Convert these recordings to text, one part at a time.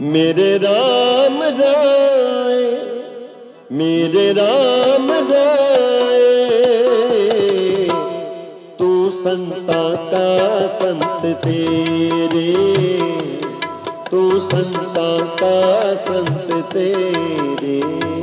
ਮੇਰੇ RAM ਰਾਏ, ਮੇਰੇ RAM ਰਾਏ, ਤੂੰ ਸੰਤਾਂ ਕਾ ਸੰਤ ਤੇਰੇ, ਤੂੰ ਸੰਤਾਂ ਕਾ ਸੰਤ ਤੇਰੇ।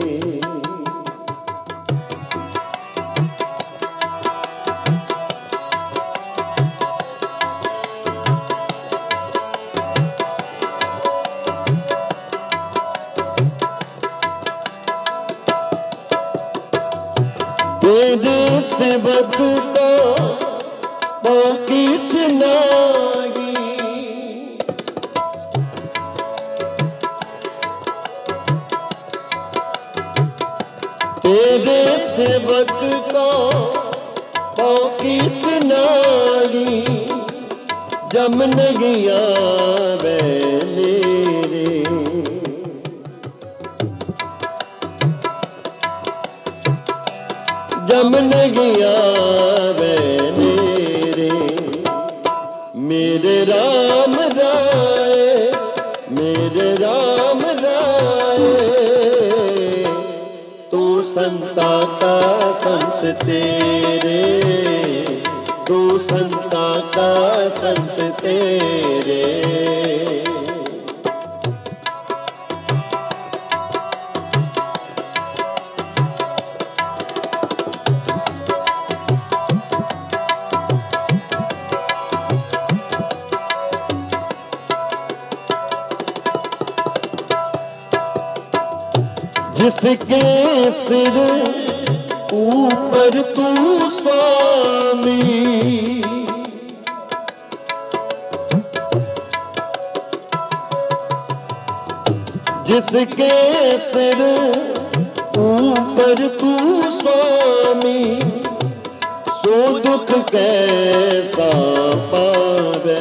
ਜਮਨ ਗਿਆ ਬੈਲੇ ਰੇ ਜਮਨ ਗਿਆ ਬੈਲੇ ਰੇ ਮੇਰੇ ਰਾਮ ਰਾਏ, ਮੇਰੇ ਰਾਮ ਰਾਏ। ਤੂੰ ਸੰਤਾ ਕਾ ਸੰਤ ਤੇ जिसके सिर ऊपर तू स्वामी जिसके सिर ऊपर तू स्वामी सो दुख कैसा पावे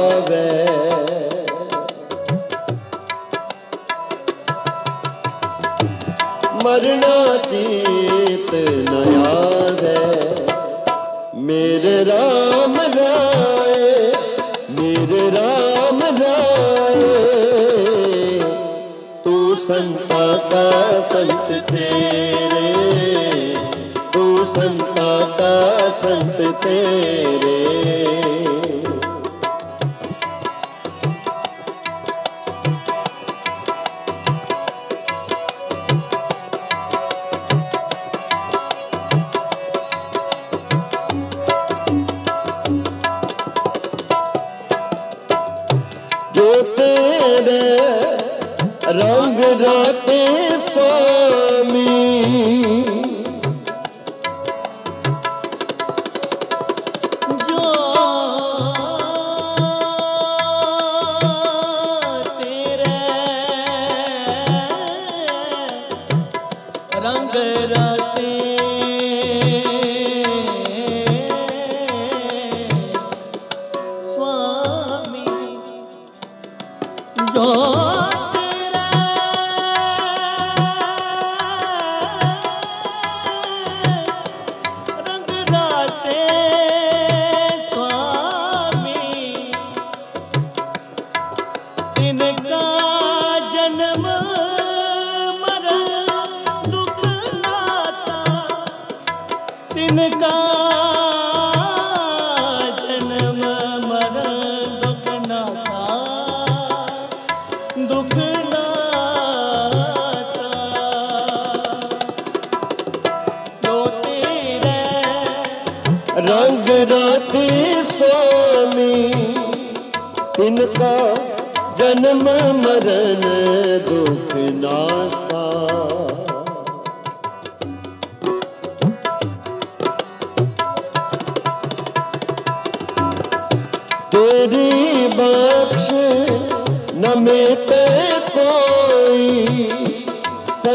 ਮਰਨਾ ਚੀਤ ਨ ਆਵੇ। ਮੇਰੇ ਰਾਮ ਰਾਏ, ਮੇਰੇ RAM ਰਾਏ, ਤੂੰ ਸੰਤਾ ਕਾ ਸੰਤ ਤੇਰੇ, ਤੂੰ ਸੰਤਾ ਕਾ ਸੰਤ ਤੇਰੇ। रते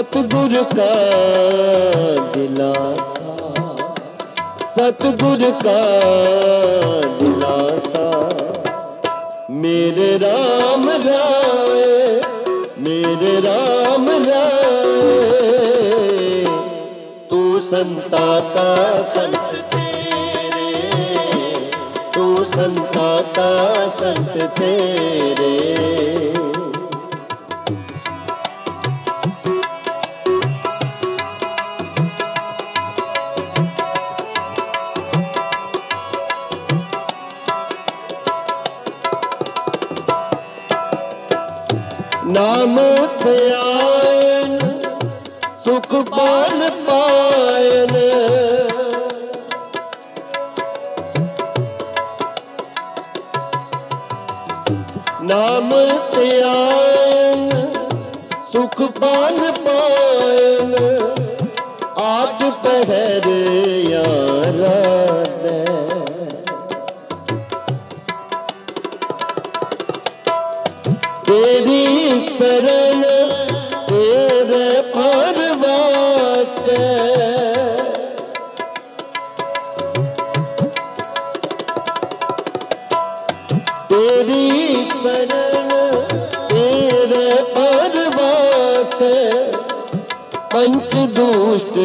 ਸਤਗੁਰ ਕਾ ਦਿਲਾਸਾ, ਸਤਗੁਰ ਕਾ ਦਿਲਾਸਾ। ਮੇਰੇ RAM ਰਾਏ, ਮੇਰੇ RAM ਰਾਏ, ਤੂੰ ਸੰਤਾ ਕਾ ਸੰਤ ਤੇਰੇ, ਤੂੰ ਸੰਤਾ ਕਾ ਸੰਤ ਤੇਰੇ। ਨਾਮ ਧਿਆਇਨ ਸੁਖ ਪਾਲ ਪਾਇਨ। ਨਾਮ ਧਿਆਇਨ ਸੁਖ ਪਾਲ ਪਾਇਨ। ਆਪ ਪਹਿਰ ਯਾਰਾ। पंच दुष्ट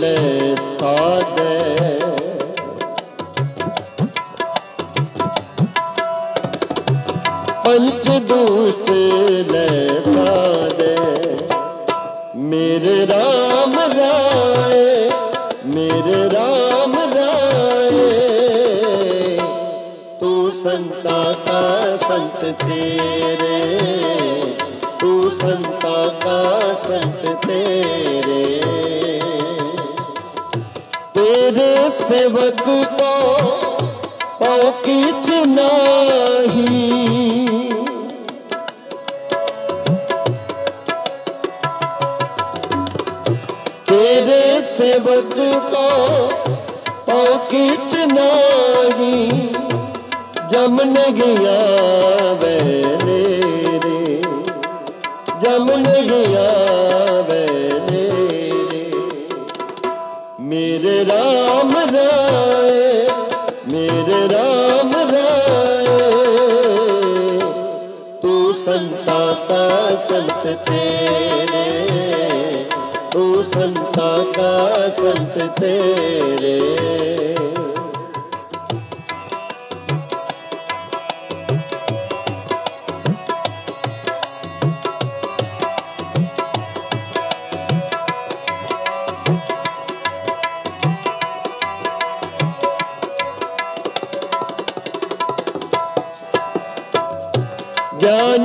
ले सादे पंच दुष्ट ले सादे मेरे राम राय मेरे राम राय तू संता का संत तेरे तू ਕਿਰਪਾ ਸੰਤ ਤੇਰੇ। ਤੇਰੇ ਸੇਵਕ ਕੋ ਪਉ ਕਿਛ ਤੇਰੇ ਸੇਵਕ ਕੋ ਪਉ ਕਿਛ ਨਹੀਂ। ਜਮਨ ਗਿਆ ਵੇ। ਕੰਮ ਮੇਰੇ ਰਾਮ ਰਾਏ ਤੂੰ ਸੰਤਾ ਕਾ ਸੰਤ ਤੇਰੇ। ਤੂੰ ਸੰਤਾ ਕਾ ਸੰਤ ਤੇਰੇ।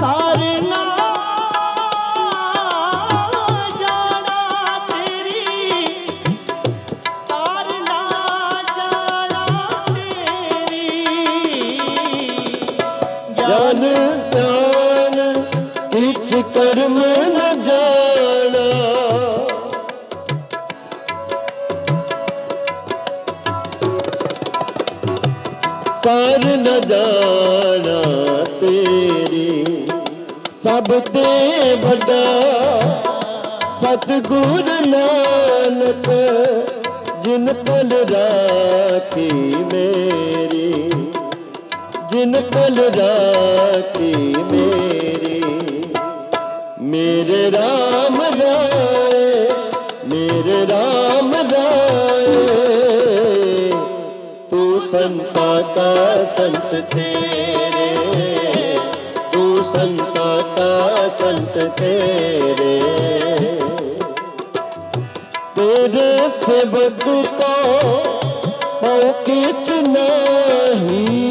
ਸਾਰਨਾ ਜਾਣਾ ਤੇਰੀ। ਸਾਰਨਾ ਜਾਣਾ। ਤੇ ਵੱਡਾ ਸਤਗੁਰ ਨਾਨਕ, ਜਿਨ ਪਲ ਰਾਖੀ ਮੇਰੀ, ਜਿਨ ਪਲ ਰਾਖੀ ਮੇਰੀ। ਮੇਰੇ RAM ਰਾਏ, ਮੇਰੇ RAM ਰਾਏ, ਤੂੰ ਸੰਤਾ ਕਾ ਸੰਤ ਤੇਰੇ। संता का संत तेरे तेरे सेवक को पाँव किच नहीं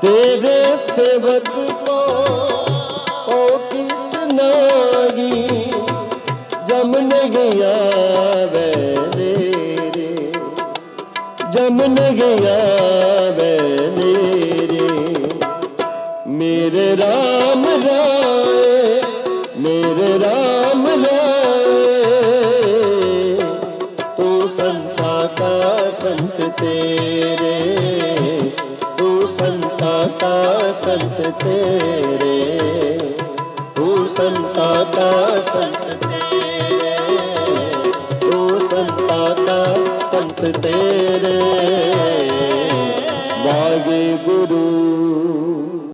तेरे सेवक को ओ किस नागी जमन गया वे मेरे ਨਿਗੇ ਆਵੇ ਮੇਰੇ। ਮੇਰੇ ਰਾਮ ਰਾਏ, ਮੇਰੇ ਰਾਮ ਰਾਏ। ਤੂੰ ਸੰਤਾ ਕਾ ਸੰਤ ਤੇਰੇ। ਤੂੰ ਸੰਤਾ ਕਾ ਸੰਤ ਤੇਰੇ। ਤੂੰ ਸੰਤਾ ਕਾ ਸੰਤ ਸੰਤ ਤੇਰੇ।